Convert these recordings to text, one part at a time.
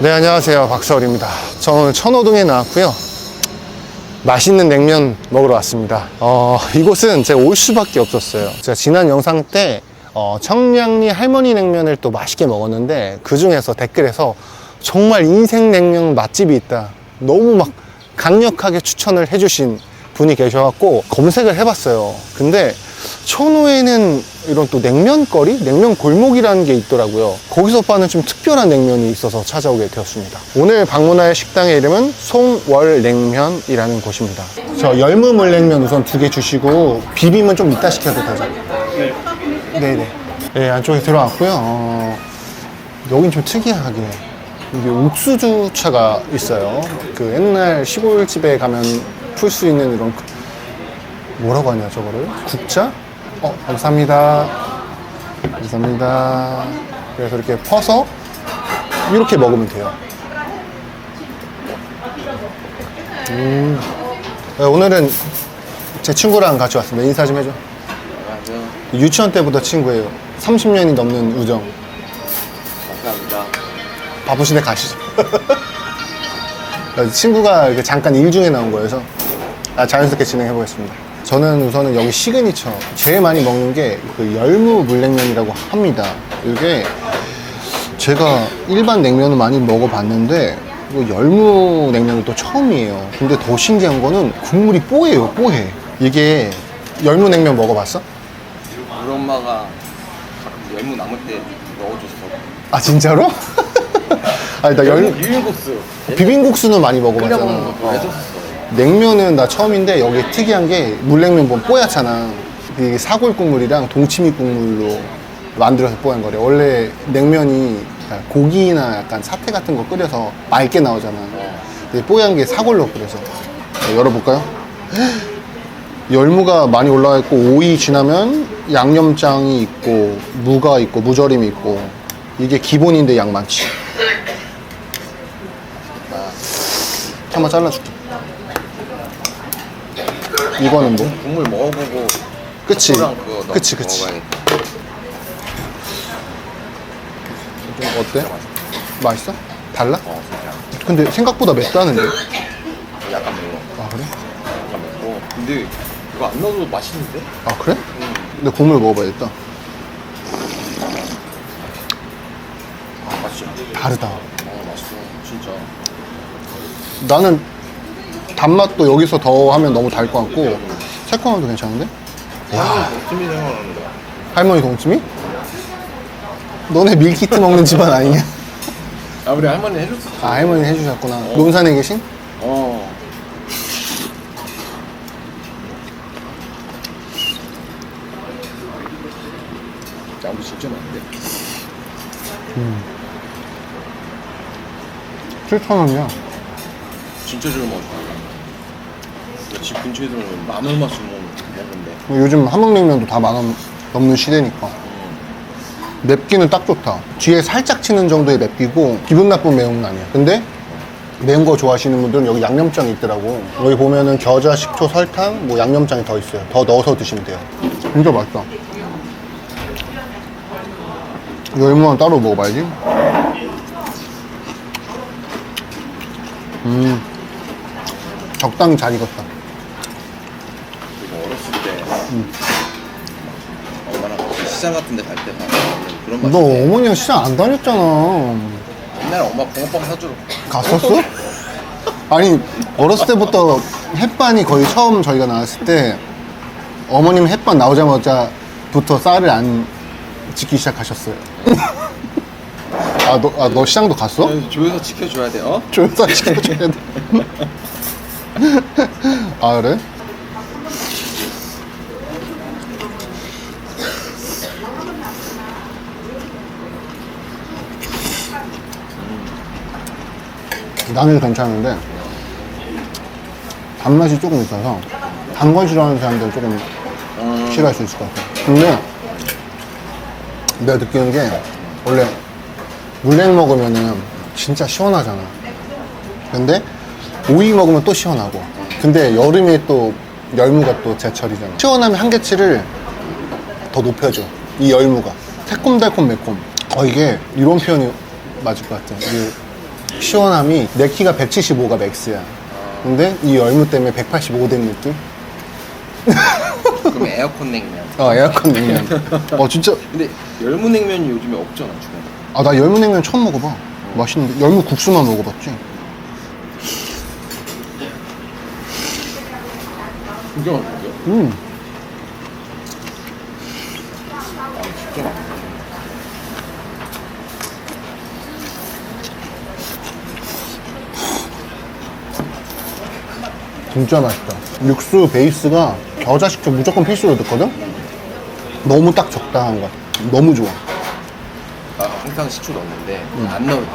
네, 안녕하세요. 박서울입니다. 저는 오늘 천호동에 나왔고요. 맛있는 냉면 먹으러 왔습니다. 어, 이곳은 제가 올 수밖에 없었어요. 제가 지난 영상 때 어, 청량리 할머니 냉면을 또 맛있게 먹었는데 그 중에서 댓글에서 정말 인생 냉면 맛집이 있다. 너무 막 강력하게 추천을 해주신 분이 계셔갖고 검색을 해봤어요. 근데 천호에는 이런 또 냉면거리? 냉면 골목이라는 게 있더라고요. 거기서 파는 좀 특별한 냉면이 있어서 찾아오게 되었습니다. 오늘 방문할 식당의 이름은 송월냉면이라는 곳입니다. 저 열무물냉면 우선 두 개 주시고 비빔은 좀 이따 시켜도 되죠? 네네. 네, 안쪽에 들어왔고요. 어, 여긴 좀 특이하게 이게 옥수주차가 있어요. 그 옛날 시골 집에 가면 풀 수 있는 이런 그- 뭐라고 하냐 저거를 국자? 어 감사합니다. 감사합니다. 그래서 이렇게 퍼서 이렇게 먹으면 돼요. 음. 네, 오늘은 제 친구랑 같이 왔습니다. 인사 좀 해줘. 안녕하세요. 유치원 때부터 친구예요. 30년이 넘는 우정. 감사합니다. 바쁘신데 가시죠. 친구가 이렇게 잠깐 일 중에 나온 거여서 아, 자연스럽게 진행해 보겠습니다. 저는 우선은 여기 시그니처 제일 많이 먹는 게 그 열무 물냉면이라고 합니다. 이게 제가 일반 냉면을 많이 먹어봤는데 이거 열무 냉면은 또 처음이에요. 근데 더 신기한 거는 국물이 뽀예요, 뽀해. 이게 열무 냉면 먹어봤어? 우리 엄마가 가끔 열무 남을 때 넣어줬어. 아 진짜로? 아니 나 열, 비빔국수. 비빔국수는 많이 먹어봤잖아. 것도 해줬었어. 냉면은 나 처음인데 여기 특이한 게 물냉면 보면 뽀얗잖아. 이게 사골 국물이랑 동치미 국물로 만들어서 뽀얀 거래. 원래 냉면이 고기나 약간 사태 같은 거 끓여서 맑게 나오잖아. 근데 뽀얀 게 사골로 끓여서. 자, 열어볼까요? 열무가 많이 올라와 있고 오이 지나면 양념장이 있고 무가 있고 무절임이 있고 이게 기본인데 양 많지. 한번 잘라줄게. 이거는 뭐? 국물 먹어보고 그치. 소랑 그거 넣어 그치, 그치. 먹어봐야겠다. 좀 어때? 맛있어? 달라? 어, 진짜. 근데 생각보다 맵다는데? 약간 매워. 아, 그래? 약간 맵고. 근데 이거 안 넣어도 맛있는데? 아, 그래? 근데 국물 먹어봐야겠다. 아, 맛있어. 다르다. 어, 맛있어. 진짜. 나는 단맛도 여기서 더 하면 너무 달 것 같고, 새콤함도 괜찮은데? 야, 찜이 거야. 할머니 동치미? 너네 밀키트 먹는 집안 아니냐? 아, 우리 할머니 해줬어. 아, 할머니 해주셨구나. 논산에 계신? 어. 양도 진짜 많은데? 7,000원이야. 진짜 잘 먹었어. 집 근처에 들어오면 만 얼마 주면 먹는데. 요즘 함흥냉면도 다 만 원 넘는 시대니까. 맵기는 딱 좋다. 뒤에 살짝 치는 정도의 맵기고 기분 나쁜 매운은 아니야. 근데 매운 거 좋아하시는 분들은 여기 양념장이 있더라고. 여기 보면은 겨자, 식초, 설탕, 뭐 양념장이 더 있어요. 더 넣어서 드시면 돼요. 진짜 맛있다. 열무는 따로 먹어봐야지. 음, 적당히 잘 익었다. 그리고 어렸을 때 엄마랑 시장 같은 데 갈 때 가면 그런 맛. 너 어머니랑 시장 안 다녔잖아. 옛날에 엄마 붕어빵 사주러 갔었어? 아니 어렸을 때부터 햇반이 거의 처음 저희가 나왔을 때 어머님 햇반 나오자마자부터 쌀을 안 짓기 시작하셨어요. 아너 아, 너 시장도 갔어? 조여서 지켜줘야 돼, 어? 조사 시켜줘야 돼. 아 그래? 나는 괜찮은데 단맛이 조금 있어서 단 걸 싫어하는 사람들 조금 음, 싫어할 수 있을 것 같아. 근데 내가 느끼는 게 원래 물냉 먹으면은 진짜 시원하잖아. 근데 오이 먹으면 또 시원하고. 근데 여름에 또 열무가 또 제철이잖아. 시원하면 한계치를 더 높여줘. 이 열무가. 새콤달콤 매콤. 어, 이게 이런 표현이 맞을 것 같아. 이게 시원함이 내 키가 175가 맥스야. 근데 이 열무 때문에 185 된 느낌? 그럼 에어컨 냉면. 어, 에어컨 냉면. 어, 진짜. 근데 열무 냉면이 요즘에 없잖아 주변에. 아, 나 열무 냉면 처음 먹어봐. 맛있는데. 열무 국수만 먹어봤지. 진짜 맛있는데? 음. 아 진짜 맛있네. 진짜 맛있다. 육수 베이스가 겨자식초 무조건 필수로 넣거든? 너무 딱 적당한 거. 너무 좋아. 나 항상 식초 넣는데 안 넣어도 돼.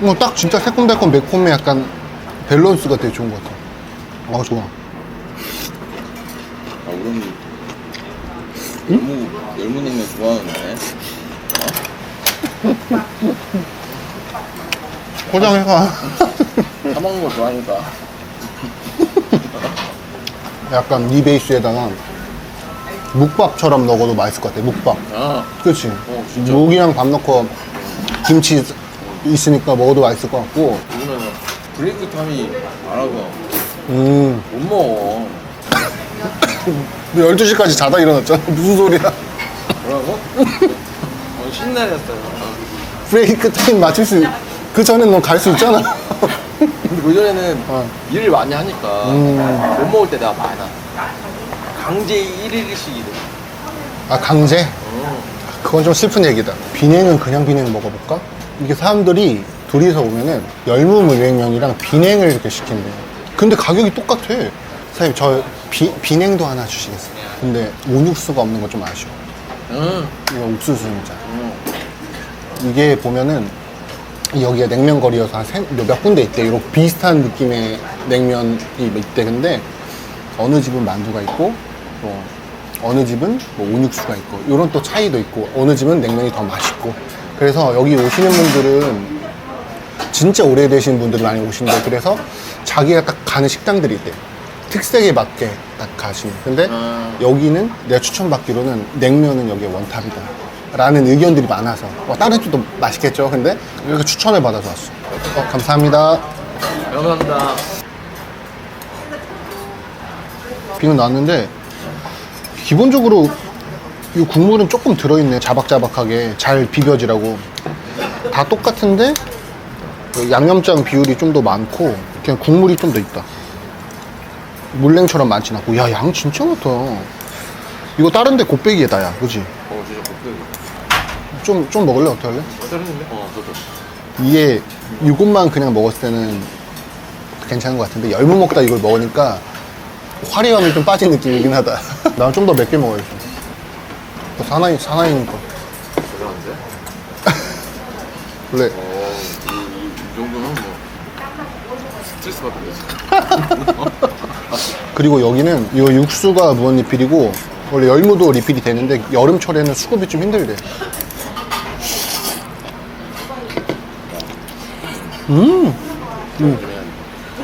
뭐딱 진짜 새콤달콤 매콤해 약간 밸런스가 되게 좋은 것 같아. 아, 좋아. 아 우리 열무 열무냉면 좋아하는데. 포장해가. 사 먹는 거 좋아하니까. 약간 이 베이스에다가 묵밥처럼 넣어도 맛있을 것 같아. 묵밥. 아 그렇지. 어, 진짜. 묵이랑 밥 넣고 김치 있으니까 먹어도 맛있을 것 같고. 이거는 브레이크 타임이 많아서 음. 못 먹어. 너 12시까지 자다 일어났잖아. 무슨 소리야. 뭐라고? 어, 신나렸어요. 어. 브레이크 타임 맞출 수, 그 전에 너갈수 있잖아. 근데 그 전에는 어. 일을 많이 하니까 음. 못 먹을 때 내가 많아. 강제 1일씩 일해. 아, 강제? 어. 그건 좀 슬픈 얘기다. 비냉은 그냥 비냉 먹어볼까? 이게 사람들이 둘이서 오면은 열무 물냉면이랑 비냉을 이렇게 시킨대. 근데 가격이 똑같아. 사장님, 저 비, 비냉도 하나 주시겠어요? 근데 온육수가 없는 거 좀 아쉬워. 응. 이거 옥수수입니다. 응. 이게 보면은 여기가 냉면 거리여서 한몇 군데 있대. 이렇게 비슷한 느낌의 냉면이 있대. 근데 어느 집은 만두가 있고, 뭐 어느 집은 뭐 온육수가 있고, 이런 또 차이도 있고, 어느 집은 냉면이 더 맛있고. 그래서 여기 오시는 분들은 진짜 오래되신 분들이 많이 오신대. 그래서 자기가 딱 가는 식당들이 있대. 특색에 맞게 딱 가시면. 근데 아. 여기는 내가 추천받기로는 냉면은 여기에 원탑이다. 라는 의견들이 많아서. 뭐 다른 집도 맛있겠죠. 근데 이렇게 추천을 받아서 왔어. 어, 감사합니다. 감사합니다. 비는 나왔는데 기본적으로 이 국물은 조금 들어있네. 자박자박하게 잘 비벼지라고. 다 똑같은데 그 양념장 비율이 좀 더 많고 그냥 국물이 좀 더 있다. 물냉처럼 많진 않고. 야, 양 진짜 많다. 이거 다른 데 곱빼기에다, 야. 그지? 어, 진짜 곱빼기. 좀, 좀 먹을래? 어떻게 할래? 어떠는데? 어, 저도. 이게 이것만 그냥 먹었을 때는 괜찮은 것 같은데 열무 먹다 이걸 먹으니까 화려함이 좀 빠진 느낌이긴 하다. 난좀더몇개 먹어야지. 또 사나이 사나이니까. 대단한데? 원래 어, 이, 이, 이 정도면 뭐 스트레스 받는데. 그리고 여기는 이 육수가 무원 리필이고 원래 열무도 리필이 되는데 여름철에는 수급이 좀 힘들대. 음, 그냥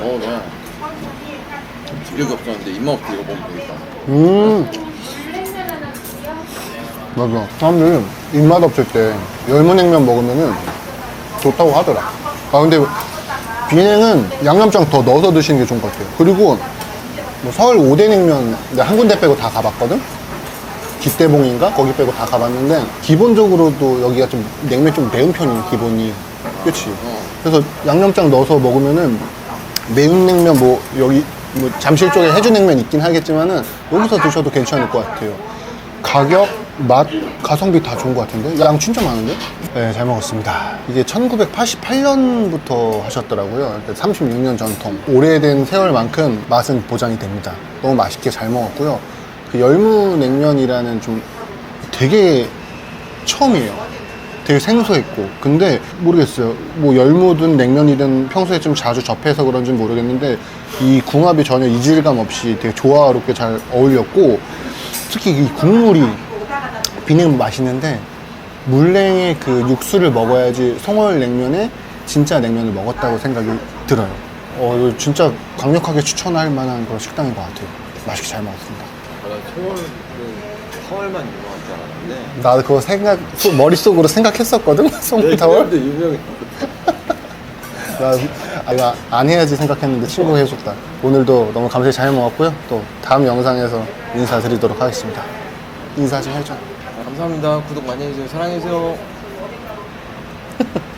어, 나 기력이 없었는데 입맛 없게 이거 먹으면 되겠다. 음. 맞아. 사람들이 입맛 없을 때 열무냉면 먹으면은 좋다고 하더라. 아, 근데 비냉은 양념장 더 넣어서 드시는 게 좋은 것 같아요. 그리고 뭐 서울 5대 냉면 내가 한 군데 빼고 다 가봤거든? 기대봉인가? 거기 빼고 다 가봤는데 기본적으로도 여기가 좀 냉면 좀 매운 편이에요, 기본이. 그치? 그래서 양념장 넣어서 먹으면은 매운 냉면 뭐 여기 뭐 잠실 쪽에 해주 냉면 있긴 하겠지만은 여기서 드셔도 괜찮을 것 같아요. 가격, 맛, 가성비 다 좋은 것 같은데? 양 진짜 많은데? 네, 잘 먹었습니다. 이게 1988년부터 하셨더라고요. 36년 전통. 오래된 세월만큼 맛은 보장이 됩니다. 너무 맛있게 잘 먹었고요. 그 열무 냉면이라는 좀 되게 처음이에요. 되게 생소했고. 근데 모르겠어요. 뭐 열무든 냉면이든 평소에 좀 자주 접해서 그런지 는 모르겠는데 이 궁합이 전혀 이질감 없이 되게 조화롭게 잘 어울렸고 특히 이 국물이 비냉 맛있는데 물냉의 그 육수를 먹어야지 송월 냉면에 진짜 냉면을 먹었다고 생각이 들어요. 어 진짜 강력하게 추천할 만한 그런 식당인 것 같아요. 맛있게 잘 먹었습니다. 아, 나 서울, 그, 서울만 알았는데. 나도 그거 생각 소- 머릿속으로 생각했었거든 송타월 근데 유명해. 나 아, 이거 안 해야지 생각했는데 친구가 해줬다. 오늘도 너무 감사히 잘 먹었고요. 또 다음 영상에서 인사드리도록 하겠습니다. 인사 좀 해줘. 감사합니다. 구독 많이 해주세요. 사랑해주세요.